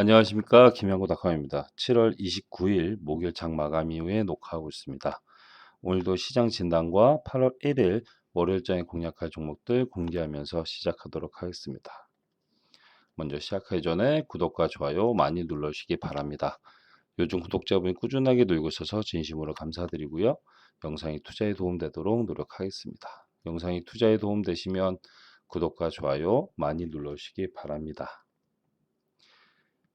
안녕하십니까 김양구 닷컴입니다. 7월 29일 목요일 장 마감 이후에 녹화하고 있습니다. 오늘도 시장 진단과 8월 1일 월요일장에 공략할 종목들 공개하면서 시작하도록 하겠습니다. 먼저 시작하기 전에 구독과 좋아요 많이 눌러주시기 바랍니다. 요즘 구독자분이 꾸준하게 늘고 있어서 진심으로 감사드리고요. 영상이 투자에 도움되도록 노력하겠습니다. 영상이 투자에 도움되시면 구독과 좋아요 많이 눌러주시기 바랍니다.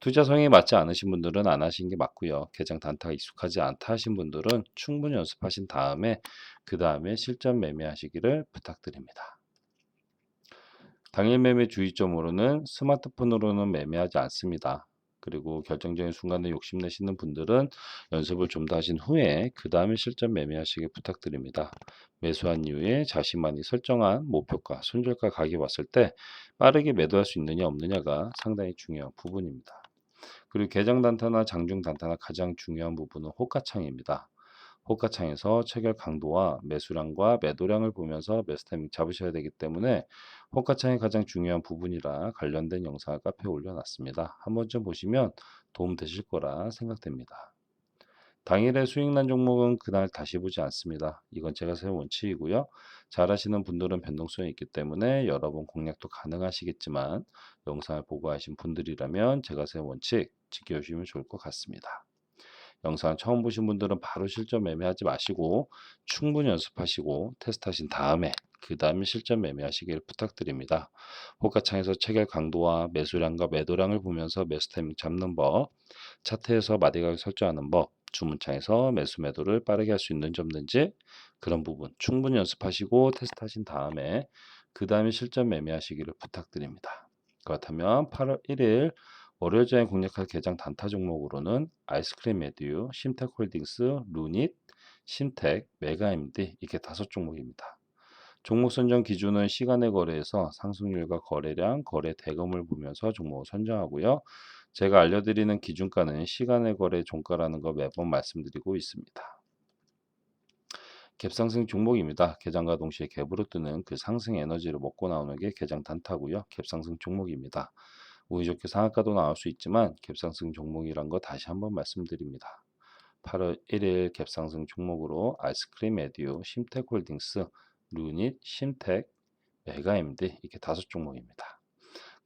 투자 성향이 맞지 않으신 분들은 안 하시는 게 맞고요. 개장 단타가 익숙하지 않다 하신 분들은 충분히 연습하신 다음에 그 다음에 실전 매매하시기를 부탁드립니다. 당일 매매 주의점으로는 스마트폰으로는 매매하지 않습니다. 그리고 결정적인 순간에 욕심내시는 분들은 연습을 좀 더 하신 후에 그 다음에 실전 매매하시길 부탁드립니다. 매수한 이후에 자신만이 설정한 목표가, 손절가 가격이 왔을 때 빠르게 매도할 수 있느냐 없느냐가 상당히 중요한 부분입니다. 그리고 개정 단타나 장중 단타나 가장 중요한 부분은 호가창입니다. 호가창에서 체결 강도와 매수량과 매도량을 보면서 매수 타이밍 잡으셔야 되기 때문에 호가창이 가장 중요한 부분이라 관련된 영상을 카페에 올려놨습니다. 한 번쯤 보시면 도움 되실 거라 생각됩니다. 당일의 수익 난 종목은 그날 다시 보지 않습니다. 이건 제가 세운 원칙이고요. 잘하시는 분들은 변동성이 있기 때문에 여러 번 공략도 가능하시겠지만 영상을 보고 하신 분들이라면 제가 세운 원칙 지켜주시면 좋을 것 같습니다. 영상 처음 보신 분들은 바로 실전 매매하지 마시고 충분히 연습하시고 테스트하신 다음에 그 다음에 실전 매매하시길 부탁드립니다. 호가창에서 체결 강도와 매수량과 매도량을 보면서 매수 타이밍 잡는 법, 차트에서 마디가격 설정하는 법, 주문창에서 매수 매도를 빠르게 할 수 있는 점든지 그런 부분 충분히 연습하시고 테스트하신 다음에 그 다음에 실전 매매하시기를 부탁드립니다. 그렇다면 8월 1일 월요일장에 공략할 개장 단타 종목으로는 아이스크림 메디유, 심텍홀딩스, 루닛, 신텍, 메가MD 이렇게 다섯 종목입니다. 종목 선정 기준은 시간의 거래에서 상승률과 거래량, 거래 대금을 보면서 종목을 선정하고요. 제가 알려드리는 기준가는 시간의 거래 종가라는 거 매번 말씀드리고 있습니다. 갭상승 종목입니다. 개장과 동시에 갭으로 뜨는 그 상승 에너지를 먹고 나오는 게 개장 단타고요. 갭상승 종목입니다. 운이 좋게 상한가도 나올 수 있지만 갭상승 종목이란 거 다시 한번 말씀드립니다. 8월 1일 갭상승 종목으로 아이스크림 에디오, 심텍홀딩스, 루닛, 신텍, 메가MD 이렇게 다섯 종목입니다.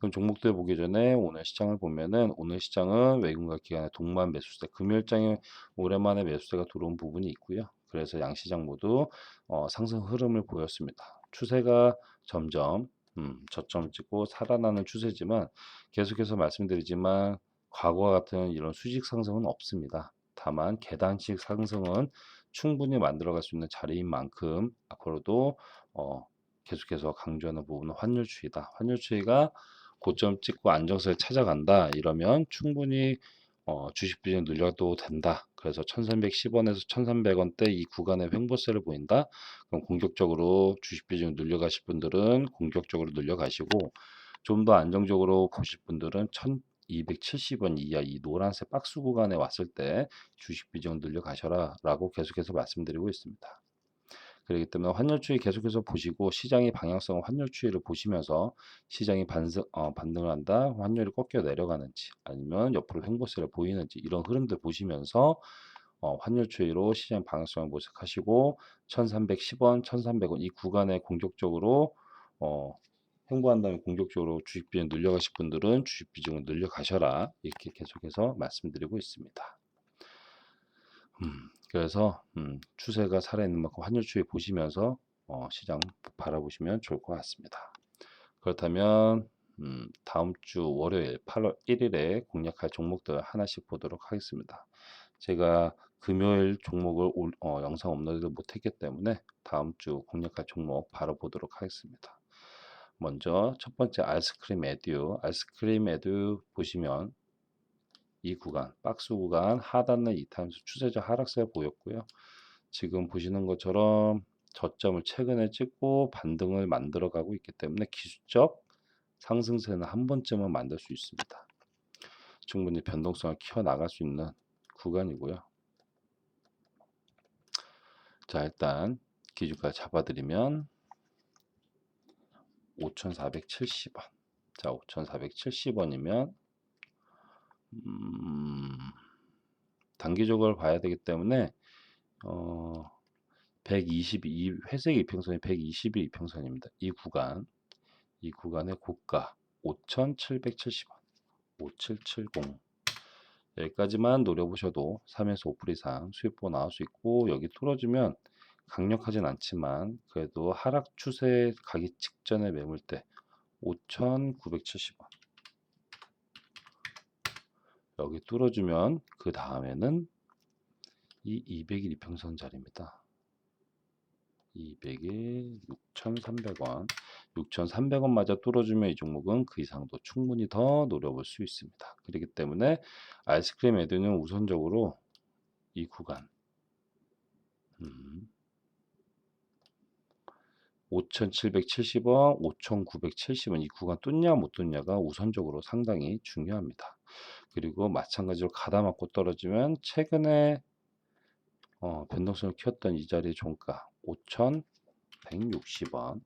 그럼 종목들 보기 전에 오늘 시장을 보면은 오늘 시장은 외국인과 기관의 동반 매수세 금요일장에 오랜만에 매수세가 들어온 부분이 있고요. 그래서 양시장 모두 어, 상승 흐름을 보였습니다. 추세가 점점 음, 저점 찍고 살아나는 추세지만 계속해서 말씀드리지만 과거와 같은 이런 수직 상승은 없습니다. 다만 계단식 상승은 충분히 만들어갈 수 있는 자리인 만큼 앞으로도 어, 계속해서 강조하는 부분은 환율 추이다. 환율 추이가 고점 찍고 안정세를 찾아간다. 이러면 충분히 어, 주식 비중 늘려도 된다. 그래서 1310원에서 1300원대 이 구간에 횡보세를 보인다. 그럼 공격적으로 주식 비중 늘려가실 분들은 공격적으로 늘려가시고 좀 더 안정적으로 보실 분들은 1270원 이하 이 노란색 박스 구간에 왔을 때 주식 비중 늘려가셔라 라고 계속해서 말씀드리고 있습니다. 그렇기 때문에 환율 추이 계속해서 보시고 시장의 방향성 환율 추이를 보시면서 시장이 반성, 어, 반등을 한다 환율이 꺾여 내려가는지 아니면 옆으로 횡보세를 보이는지 이런 흐름들 보시면서 어, 환율 추이로 시장 방향성을 모색하시고 1310원 1300원 이 구간에 공격적으로 어, 횡보한 다음에 공격적으로 주식 비중 늘려가실 분들은 주식 비중을 늘려가셔라 이렇게 계속해서 말씀드리고 있습니다. 음, 그래서 음, 추세가 살아있는 만큼 환율 추이 보시면서 어, 시장 바라보시면 좋을 것 같습니다. 그렇다면 음, 다음 주 월요일 8월 1일에 공략할 종목들 하나씩 보도록 하겠습니다. 제가 금요일 종목을 올- 어, 영상 업로드 못했기 때문에 다음 주 공략할 종목 바로 보도록 하겠습니다. 먼저 첫 번째 아이스크림 에듀, 아이스크림 에듀 보시면 이 구간, 박스 구간 하단은 이타임스 추세적 하락세 보였고요. 지금 보시는 것처럼 저점을 최근에 찍고 반등을 만들어 가고 있기 때문에 기술적 상승세는 한 번쯤은 만들 수 있습니다. 충분히 변동성을 키워 나갈 수 있는 구간이고요. 자, 일단 기준가 잡아드리면 5,470원. 자, 5,470원이면 음, 단기적으로 봐야 되기 때문에 어, 122 회색 이평선이 120일 이평선입니다. 이 구간. 이 구간의 고가 5,770원. 5770 여기까지만 노려보셔도 3에서 5% 이상 수익보 나올 수 있고 여기 뚫어주면 강력하진 않지만 그래도 하락 추세 가기 직전의 매물대 5,970원 여기 뚫어주면 그 다음에는 이 200일 이평선 자리입니다. 200일 6,300원 6,300원 마저 뚫어주면 이 종목은 그 이상도 충분히 더 노려볼 수 있습니다. 그렇기 때문에 아이스크림 에드는 우선적으로 이 구간 음, 5,770원, 5,970원 이 구간 뚫냐 못 뚫냐가 우선적으로 상당히 중요합니다. 그리고 마찬가지로 가다 맞고 떨어지면 최근에 어, 변동성을 키웠던 이 자리의 종가 5,160원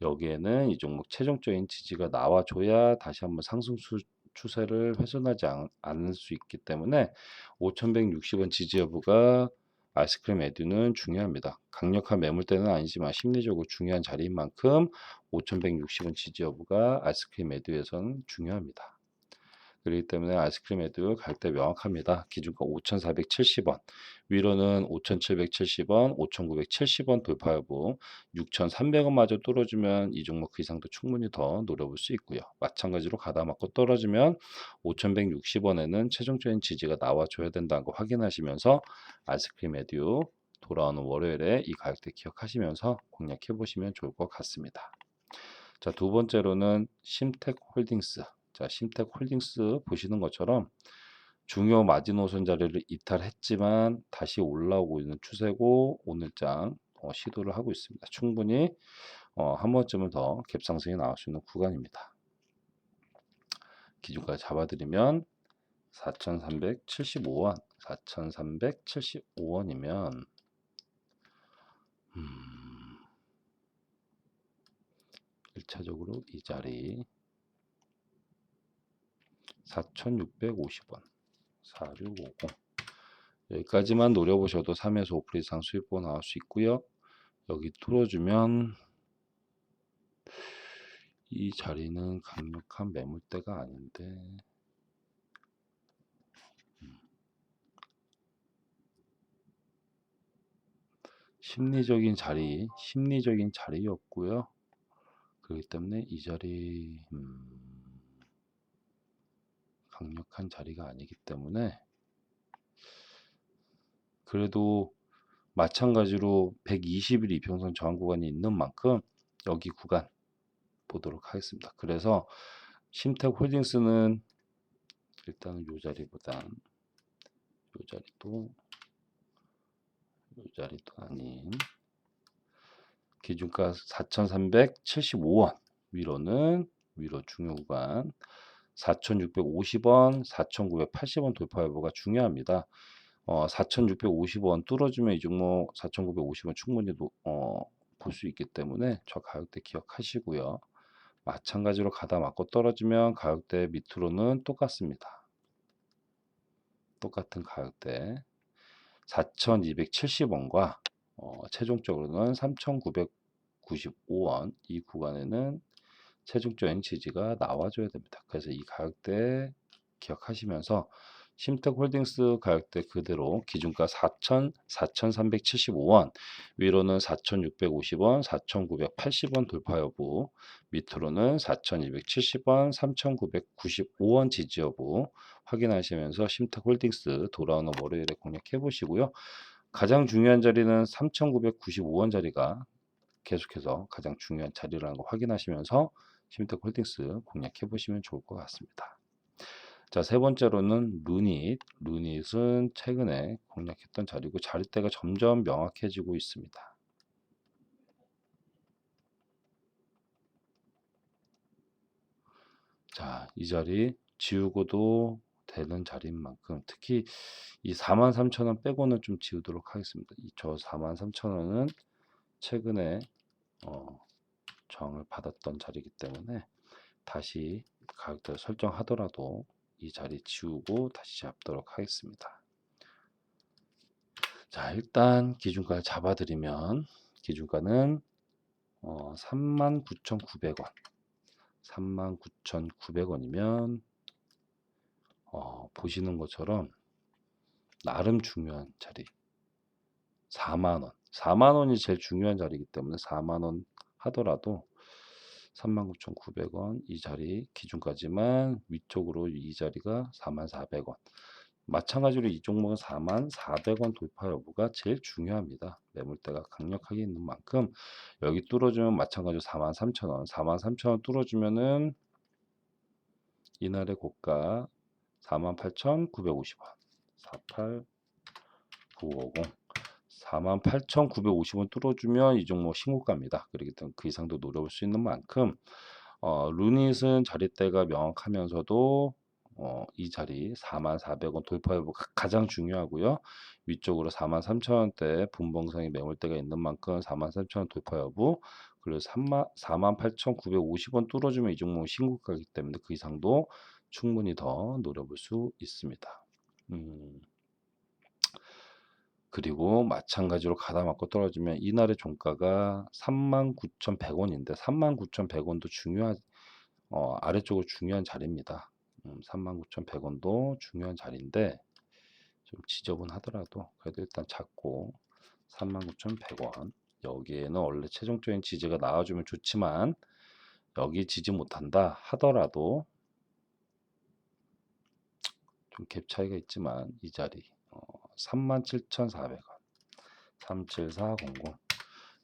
여기에는 이 종목 최종적인 지지가 나와줘야 다시 한번 상승 수, 추세를 훼손하지 않, 않을 수 있기 때문에 5,160원 지지 여부가 아이스크림 에듀는 중요합니다. 강력한 매물대는 아니지만 심리적으로 중요한 자리인 만큼 5,160원 지지 여부가 아이스크림 에듀에서는 중요합니다. 그렇기 때문에 아이스크림 에듀 갈 때 명확합니다. 기준가 5,470원, 위로는 5,770원, 5,970원 돌파 여부, 6,300원마저 뚫어주면 이 종목 그 이상도 충분히 더 노려볼 수 있고요. 마찬가지로 가다 맞고 떨어지면 5,160원에는 최종적인 지지가 나와줘야 된다는 거 확인하시면서 아이스크림 에듀 돌아오는 월요일에 이 가격대 기억하시면서 공략해 보시면 좋을 것 같습니다. 자, 두 번째로는 심텍 홀딩스. 자, 심텍 홀딩스 보시는 것처럼 중요 마지노선 자리를 이탈했지만 다시 올라오고 있는 추세고 오늘장 어, 시도를 하고 있습니다. 충분히 어, 한 번쯤은 더 갭상승이 나올 수 있는 구간입니다. 기준가 잡아드리면 4,375원, 4,375원이면 음, 1차적으로 이 자리 4,650원 4650 여기까지만 노려보셔도 3에서 5% 이상 수익보 나올 수 있고요. 여기 뚫어주면 이 자리는 강력한 매물대가 아닌데 음. 심리적인 자리, 심리적인 자리였고요. 그렇기 때문에 이 자리 음, 강력한 자리가 아니기 때문에 그래도 마찬가지로 120일 이평선 저항 구간이 있는 만큼 여기 구간 보도록 하겠습니다. 그래서 심텍 홀딩스는 일단은 요 자리보단 요 자리도 요 자리도 아닌 기준가 4,375원 위로는 위로 중요 구간 4,650원, 4,980원 돌파 여부가 중요합니다. 어, 4,650원 뚫어주면 이 종목 4,950원 충분히 어, 볼 수 있기 때문에 저 가격대 기억하시고요. 마찬가지로 가다 맞고 떨어지면 가격대 밑으로는 똑같습니다. 똑같은 가격대 4,270원과 어, 최종적으로는 3,995원 이 구간에는 최종적인 지지가 나와줘야 됩니다. 그래서 이 가격대 기억하시면서 심택홀딩스 가격대 그대로 기준가 4천 4,375원, 위로는 4,650원, 4,980원 돌파 여부, 밑으로는 4,270원, 3,995원 지지 여부 확인하시면서 심택홀딩스 돌아오는 월요일에 공략해 보시고요. 가장 중요한 자리는 3,995원 자리가 계속해서 가장 중요한 자리라는 거 확인하시면서 심택홀딩스 공략해 보시면 좋을 것 같습니다. 자, 세 번째로는 루닛. 루닛은 최근에 공략했던 자리고 자리대가 점점 명확해지고 있습니다. 자, 이 자리 지우고도 되는 자리인 만큼 특히 이 43,000원 빼고는 좀 지우도록 하겠습니다. 이저 43,000원은 최근에 어, 저항을 받았던 자리이기 때문에 다시 가격대를 설정하더라도 이 자리 지우고 다시 잡도록 하겠습니다. 자, 일단 기준가를 잡아드리면 기준가는 어, 39,900원. 39,900원이면 어, 보시는 것처럼 나름 중요한 자리 4만원 4만원이 제일 중요한 자리이기 때문에 4만원 하더라도 39,900원 이 자리 기준까지만 위쪽으로 이 자리가 44,400원. 마찬가지로 이 종목은 44,400원 돌파 여부가 제일 중요합니다. 매물대가 강력하게 있는 만큼 여기 뚫어주면 마찬가지로 43,000원. 43,000원 뚫어주면은 이날의 고가 48,950원. 48950 48,950원 뚫어주면 이 종목 신고가입니다. 그렇기 때문에 그 이상도 노려볼 수 있는 만큼 어, 루닛은 자리대가 명확하면서도 어, 이 자리 44,400원 돌파 여부가 가장 중요하고요. 위쪽으로 43,000원대 분봉상의 매물대가 있는 만큼 43,000원 돌파 여부 그리고 48,950원 뚫어주면 이 종목 신고가이기 때문에 그 이상도 충분히 더 노려볼 수 있습니다. 음. 그리고 마찬가지로 가다 맞고 떨어지면 이날의 종가가 39,100원인데 39,100원도 중요한 어, 아래쪽으로 중요한 자리입니다. 음, 39,100원도 중요한 자리인데 좀 지저분하더라도 그래도 일단 잡고 39,100원 여기에는 원래 최종적인 지지가 나와주면 좋지만 여기 지지 못한다 하더라도 좀 갭 차이가 있지만 이 자리 어, 37,400원 37400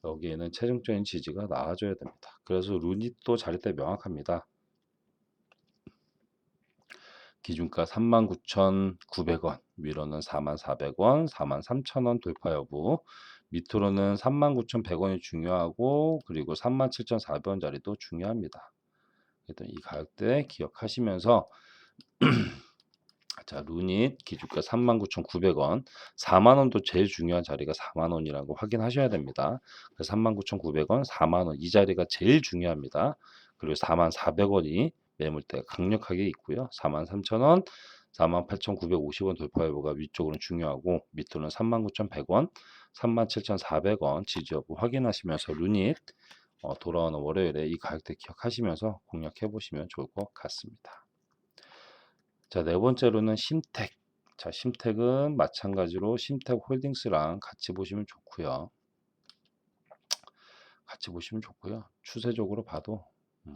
여기에는 최종적인 지지가 나와줘야 됩니다. 그래서 루닛도 자리대 명확합니다. 기준가 39,900원, 위로는 44,000원, 43,000원 돌파 여부, 밑으로는 39,100원이 중요하고 그리고 37,400원 자리도 중요합니다. 일단 이 가격대 기억하시면서 자, 루닛 기준가 39,900원. 4만 원도 제일 중요한 자리가 4만 원이라고 확인하셔야 됩니다. 그래서 39,900원, 4만 원 이 자리가 제일 중요합니다. 그리고 4만 400원이 매물대가 강력하게 있고요. 4만 3천원, 4만 8,950원 돌파 여부가 위쪽으로는 중요하고 밑으로는 39,100원, 37,400원 지지 여부 확인하시면서 루닛 어, 돌아오는 월요일에 이 가격대 기억하시면서 공략해 보시면 좋을 것 같습니다. 자, 네 번째로는 심택. 자, 심택은 마찬가지로 심택 홀딩스랑 같이 보시면 좋고요. 같이 보시면 좋고요. 추세적으로 봐도 음,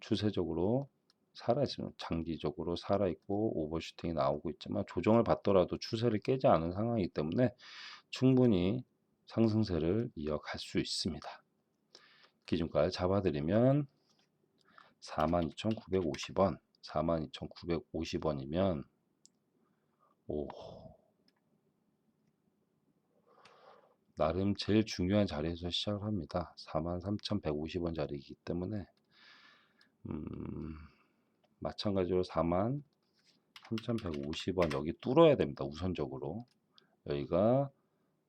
추세적으로 살아있으면 장기적으로 살아있고 오버슈팅이 나오고 있지만 조정을 받더라도 추세를 깨지 않은 상황이기 때문에 충분히 상승세를 이어갈 수 있습니다. 기준가를 잡아드리면 42,950원 42,950원이면 오 나름 제일 중요한 자리에서 시작을 합니다. 43,150원 자리이기 때문에 음, 마찬가지로 43,150원 여기 뚫어야 됩니다. 우선적으로 여기가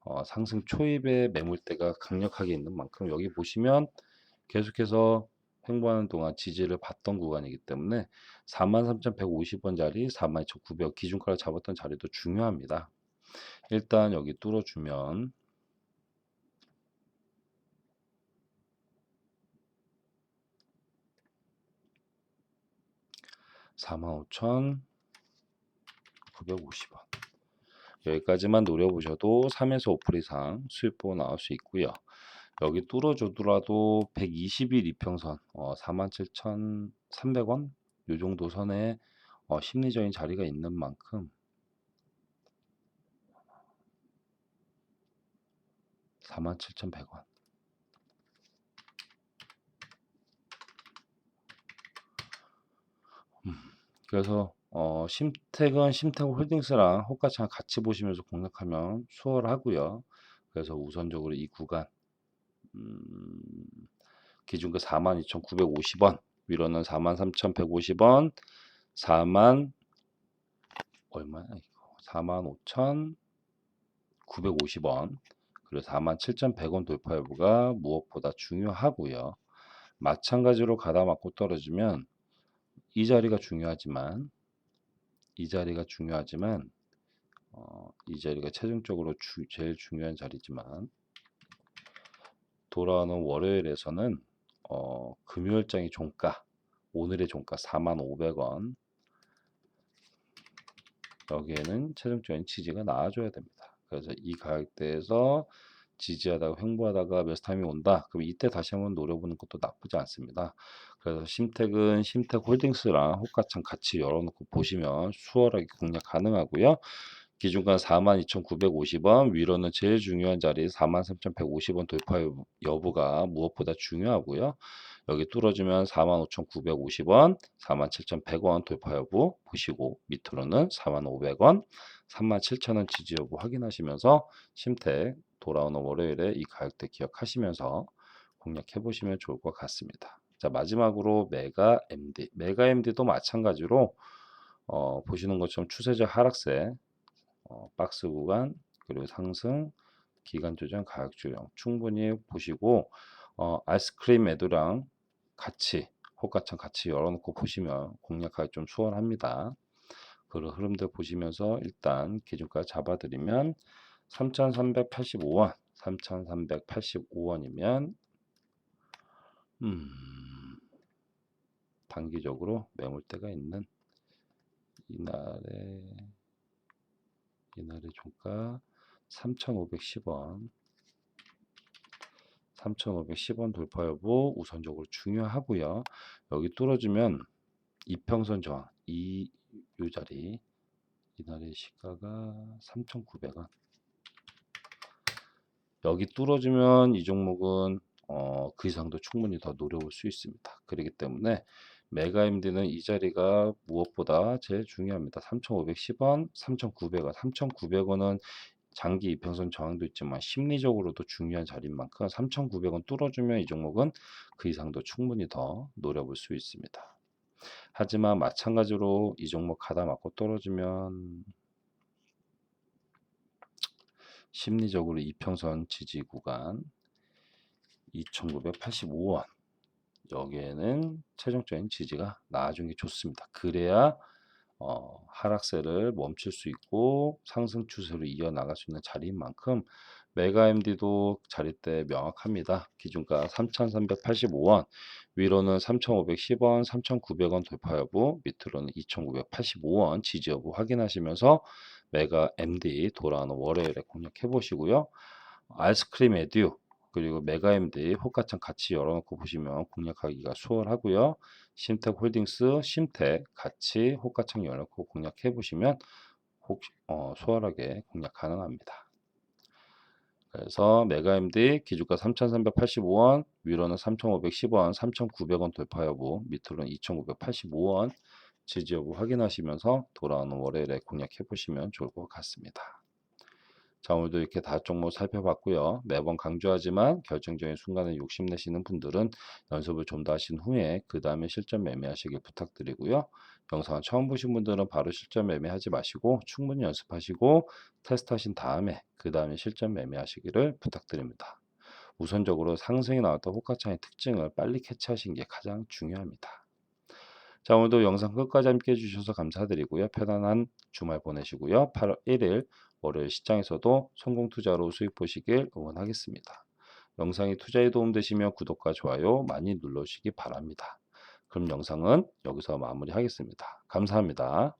어, 상승 초입의 매물대가 강력하게 있는 만큼 여기 보시면 계속해서 횡보하는 동안 지지를 받던 구간이기 때문에 43,150원 자리 42,900 기준가를 잡았던 자리도 중요합니다. 일단 여기 뚫어주면 45,000 2,950원. 여기까지만 노려보셔도 3에서 5% 이상 수익 보고 나올 수 있고요. 여기 뚫어주더라도 120일 이평선 어, 47,300원 요 정도 선에 어, 심리적인 자리가 있는 만큼 47,100원 음, 그래서 어, 심택은 심택 홀딩스랑 호가창 같이 보시면서 공략하면 수월하고요. 그래서 우선적으로 이 구간 음, 기준가 42,950원 위로는 43,150원 4만 얼마야 이거 45,950원 그리고 47,100원 돌파 여부가 무엇보다 중요하고요. 마찬가지로 가다 맞고 떨어지면 이 자리가 중요하지만 이 자리가 중요하지만 어, 이 자리가 최종적으로 주, 제일 중요한 자리지만 돌아오는 월요일에서는 어, 금요일장이 종가 오늘의 종가 45,500원 여기에는 최종적인 지지가 나와줘야 됩니다. 그래서 이 가격대에서 지지하다가 횡보하다가 몇 타임이 온다. 그럼 이때 다시 한번 노려보는 것도 나쁘지 않습니다. 그래서 심택은 심택 홀딩스랑 호가창 같이 열어놓고 보시면 수월하게 공략 가능하고요. 기준가 42,950원, 위로는 제일 중요한 자리 43,150원 돌파 여부- 여부가 무엇보다 중요하고요. 여기 뚫어주면 45,950원, 47,100원 돌파 여부 보시고 밑으로는 4,500원, 37,000원 지지 여부 확인하시면서 심택 돌아오는 월요일에 이 가격대 기억하시면서 공략해 보시면 좋을 것 같습니다. 자 마지막으로 메가 MD, 메가 MD도 마찬가지로 어, 보시는 것처럼 추세적 하락세, 어, 박스 구간 그리고 상승, 기간 조정, 가격 조정 충분히 보시고 어, 아이스크림 매도랑 같이 호가창 같이 열어놓고 보시면 공략하기 좀 수월합니다. 그런 흐름들 보시면서 일단 기준가 잡아드리면 3,385원, 3,385원이면 음, 단기적으로 매물대가 있는 이날의 이날의 종가 3,510원 3,510원 돌파 여부 우선적으로 중요하고요. 여기 뚫어주면 이평선 저항 이, 요 자리 이날의 시가가 3,900원 여기 뚫어주면 이 종목은 어, 그 이상도 충분히 더 노려볼 수 있습니다. 그렇기 때문에 메가임디는 이 자리가 무엇보다 제일 중요합니다. 3,510원, 3,900원, 3,900원은 장기 이평선 저항도 있지만 심리적으로도 중요한 자리인 만큼 3,900원 뚫어주면 이 종목은 그 이상도 충분히 더 노려볼 수 있습니다. 하지만 마찬가지로 이 종목 가다 맞고 떨어지면 심리적으로 이평선 지지 구간 2,985원 여기에는 최종적인 지지가 나와준 게 좋습니다. 그래야 어, 하락세를 멈출 수 있고 상승 추세로 이어나갈 수 있는 자리인 만큼 메가MD도 자리대 명확합니다. 기준가 3,385원, 위로는 3,510원, 3,900원 돌파 여부, 밑으로는 2,985원 지지 여부 확인하시면서 메가MD 돌아오는 월요일에 공략해 보시고요. 아이스크림 에듀 그리고 메가MD 호가창 같이 열어놓고 보시면 공략하기가 수월하고요. 심택 홀딩스, 심택 같이 호가창 열어놓고 공략해 보시면 혹 어, 수월하게 공략 가능합니다. 그래서 메가MD 기준가 3,385원, 위로는 3,510원, 3,900원 돌파 여부, 밑으로는 2,985원 지지 여부 확인하시면서 돌아오는 월요일에 공략해 보시면 좋을 것 같습니다. 자 오늘도 이렇게 다섯 종목 살펴봤고요. 매번 강조하지만 결정적인 순간에 욕심내시는 분들은 연습을 좀 더 하신 후에 그 다음에 실전 매매하시길 부탁드리고요. 영상을 처음 보신 분들은 바로 실전 매매하지 마시고 충분히 연습하시고 테스트하신 다음에 그 다음에 실전 매매하시기를 부탁드립니다. 우선적으로 상승이 나왔던 호가창의 특징을 빨리 캐치하신 게 가장 중요합니다. 자 오늘도 영상 끝까지 함께 해주셔서 감사드리고요. 편안한 주말 보내시고요. 8월 1일 월요일 시장에서도 성공 투자로 수익 보시길 응원하겠습니다. 영상이 투자에 도움되시면 구독과 좋아요 많이 눌러주시기 바랍니다. 그럼 영상은 여기서 마무리하겠습니다. 감사합니다.